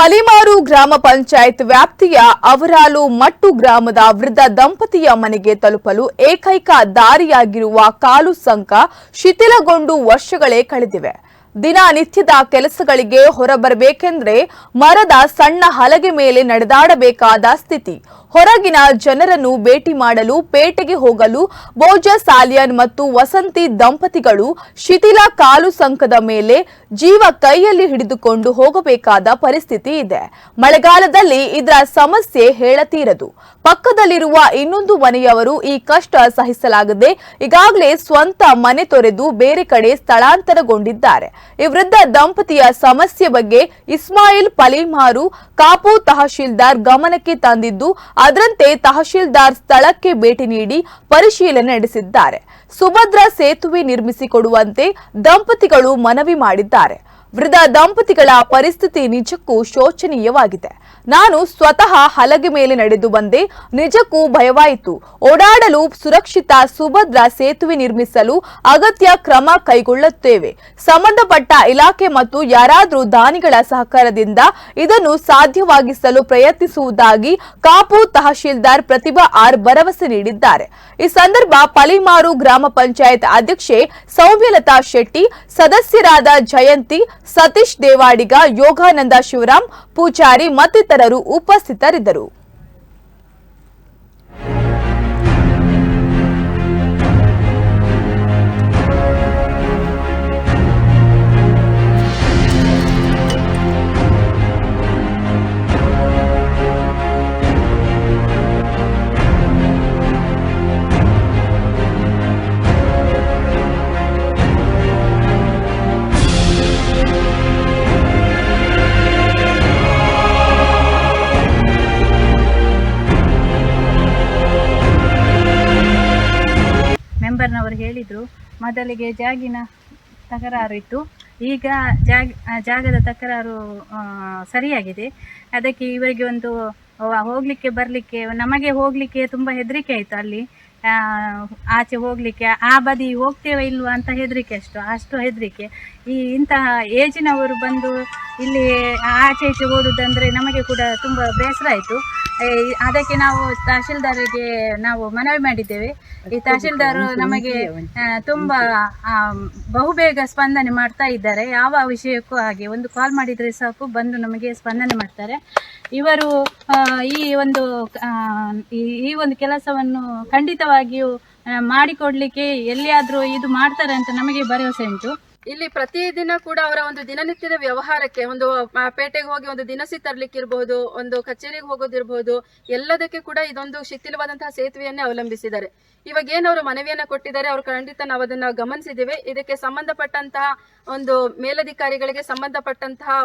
ಪಲಿಮಾರು ಗ್ರಾಮ ಪಂಚಾಯತ್ ವ್ಯಾಪ್ತಿಯ ಅವರಾಲು ಮಟ್ಟು ಗ್ರಾಮದ ವೃದ್ಧ ದಂಪತಿಯ ಮನೆಗೆ ತಲುಪಲು ಏಕೈಕ ದಾರಿಯಾಗಿರುವ ಕಾಲು ಸಂಕ ಶಿಥಿಲಗೊಂಡು ವರ್ಷಗಳೇ ಕಳೆದಿವೆ. ದಿನನಿತ್ಯದ ಕೆಲಸಗಳಿಗೆ ಹೊರಬರಬೇಕೆಂದ್ರೆ ಮರದ ಸಣ್ಣ ಹಲಗೆ ಮೇಲೆ ನಡೆದಾಡಬೇಕಾದ ಸ್ಥಿತಿ. ಹೊರಗಿನ ಜನರನ್ನು ಭೇಟಿ ಮಾಡಲು, ಪೇಟೆಗೆ ಹೋಗಲು ಬೋಜ ಸಾಲಿಯನ್ ಮತ್ತು ವಸಂತಿ ದಂಪತಿಗಳು ಶಿಥಿಲ ಕಾಲು ಸಂಕದ ಮೇಲೆ ಜೀವ ಕೈಯಲ್ಲಿ ಹಿಡಿದುಕೊಂಡು ಹೋಗಬೇಕಾದ ಪರಿಸ್ಥಿತಿ ಇದೆ. ಮಳೆಗಾಲದಲ್ಲಿ ಇದರ ಸಮಸ್ಯೆ ಹೇಳತೀರದು. ಪಕ್ಕದಲ್ಲಿರುವ ಇನ್ನೊಂದು ಮನೆಯವರು ಈ ಕಷ್ಟ ಸಹಿಸಲಾಗದೆ ಈಗಾಗಲೇ ಸ್ವಂತ ಮನೆ ತೊರೆದು ಬೇರೆ ಕಡೆ ಸ್ಥಳಾಂತರಗೊಂಡಿದ್ದಾರೆ. ಈ ವೃದ್ಧ ದಂಪತಿಯ ಸಮಸ್ಯೆ ಬಗ್ಗೆ ಇಸ್ಮಾಯಿಲ್ ಪಲಿಮಾರು ಕಾಪು ತಹಶೀಲ್ದಾರ್ ಗಮನಕ್ಕೆ ತಂದಿದ್ದು, ಅದರಂತೆ ತಹಶೀಲ್ದಾರ್ ಸ್ಥಳಕ್ಕೆ ಭೇಟಿ ನೀಡಿ ಪರಿಶೀಲನೆ ನಡೆಸಿದ್ದಾರೆ. ಸುಭದ್ರ ಸೇತುವೆ ನಿರ್ಮಿಸಿಕೊಡುವಂತೆ ದಂಪತಿಗಳು ಮನವಿ ಮಾಡಿದ್ದಾರೆ. ವೃದ್ಧ ದಂಪತಿಗಳ ಪರಿಸ್ಥಿತಿ ನಿಜಕ್ಕೂ ಶೋಚನೀಯವಾಗಿದೆ. ನಾನು ಸ್ವತಃ ಹಲಗೆ ಮೇಲೆ ನಡೆದು ಬಂದೆ. ನಿಜಕ್ಕೂ ಭಯವಾಯಿತು. ಓಡಾಡಲು ಸುರಕ್ಷಿತ, ಸುಭದ್ರ ಸೇತುವೆ ನಿರ್ಮಿಸಲು ಅಗತ್ಯ ಕ್ರಮ ಕೈಗೊಳ್ಳುತ್ತೇವೆ. ಸಂಬಂಧಪಟ್ಟ ಇಲಾಖೆ ಮತ್ತು ಯಾರಾದರೂ ದಾನಿಗಳ ಸಹಕಾರದಿಂದ ಇದನ್ನು ಸಾಧ್ಯವಾಗಿಸಲು ಪ್ರಯತ್ನಿಸುವುದಾಗಿ ಕಾಪು ತಹಶೀಲ್ದಾರ್ ಪ್ರತಿಭಾ ಆರ್ ಭರವಸೆ ನೀಡಿದ್ದಾರೆ. ಈ ಸಂದರ್ಭ ಪಲಿಮಾರು ಗ್ರಾಮ ಪಂಚಾಯತ್ ಅಧ್ಯಕ್ಷೆ ಸೌಮ್ಯಲತಾ ಶೆಟ್ಟಿ, ಸದಸ್ಯರಾದ ಜಯಂತಿ ಸತೀಶ್ ದೇವಾಡಿಗ ಯೋಗಾನಂದ ಶಿವರಾಮ್ ಪೂಜಾರಿ ಮತ್ತಿತರರು ಉಪಸ್ಥಿತರಿದ್ದರು. ಮೆಂಬರ್ನವರು ಹೇಳಿದರು, ಮೊದಲಿಗೆ ಜಾಗಿನ ತಕರಾರು ಇತ್ತು ಈಗ ಜಾಗ ಜಾಗದ ತಕರಾರು ಸರಿಯಾಗಿದೆ. ಅದಕ್ಕೆ ಇವರಿಗೆ ಒಂದು ಹೋಗಲಿಕ್ಕೆ, ಬರಲಿಕ್ಕೆ, ನಮಗೆ ಹೋಗಲಿಕ್ಕೆ ತುಂಬ ಹೆದರಿಕೆ ಆಯಿತು ಅಲ್ಲಿ. ಆಚೆ ಹೋಗಲಿಕ್ಕೆ, ಆ ಬದಿ ಹೋಗ್ತೇವೆ ಇಲ್ವಾ ಅಂತ ಹೆದರಿಕೆ ಅಷ್ಟು ಅಷ್ಟು ಹೆದರಿಕೆ. ಈ ಇಂತಹ ಏಜಿನವರು ಬಂದು ಇಲ್ಲಿ ಆಚೆ ಈಚೆ ಓಡುದಂದರೆ ನಮಗೆ ಕೂಡ ತುಂಬ ಬೇಸರ ಆಯಿತು. ಅದಕ್ಕೆ ನಾವು ತಹಶೀಲ್ದಾರಿಗೆ ನಾವು ಮನವಿ ಮಾಡಿದ್ದೇವೆ. ಈ ತಹಶೀಲ್ದಾರ್ ನಮಗೆ ತುಂಬಾ ತುಂಬ ಆ, ಬಹುಬೇಗ ಸ್ಪಂದನೆ ಮಾಡ್ತಾ ಇದ್ದಾರೆ. ಯಾವ ವಿಷಯಕ್ಕೂ ಹಾಗೆ ಒಂದು ಕಾಲ್ ಮಾಡಿದ್ರೆ ಸಾಕು ಬಂದು ನಮಗೆ ಸ್ಪಂದನೆ ಮಾಡ್ತಾರೆ. ಇವರು ಆ, ಈ ಒಂದು ಆ, ಈ ಈ ಒಂದು ಕೆಲಸವನ್ನು ಖಂಡಿತವಾಗಿಯೂ ಆ, ಮಾಡಿಕೊಡ್ಲಿಕ್ಕೆ ಎಲ್ಲಿಯಾದರೂ ಇದು ಮಾಡ್ತಾರೆ ಅಂತ ನಮಗೆ ಭರವಸೆ ಉಂಟು. ಇಲ್ಲಿ ಪ್ರತಿದಿನ ಕೂಡ ಅವರ ಒಂದು ದಿನನಿತ್ಯದ ವ್ಯವಹಾರಕ್ಕೆ, ಒಂದು ಪೇಟೆಗೆ ಹೋಗಿ ಒಂದು ದಿನಸಿ ತರ್ಲಿಕ್ಕೆ ಇರಬಹುದು ಒಂದು ಕಚೇರಿಗೆ ಹೋಗೋದಿರಬಹುದು ಎಲ್ಲದಕ್ಕೆ ಕೂಡ ಇದೊಂದು ಶಿಥಿಲವಾದಂತಹ ಸೇತುವೆಯನ್ನೇ ಅವಲಂಬಿಸಿದ್ದಾರೆ. ಇವಾಗ ಏನವರು ಮನವಿಯನ್ನ ಕೊಟ್ಟಿದ್ದಾರೆ, ಅವರು ಖಂಡಿತ ನಾವು ಅದನ್ನ ಗಮನಿಸಿದ್ದೇವೆ. ಇದಕ್ಕೆ ಸಂಬಂಧಪಟ್ಟಂತಹ ಒಂದು ಮೇಲಧಿಕಾರಿಗಳಿಗೆ ಸಂಬಂಧಪಟ್ಟಂತಹ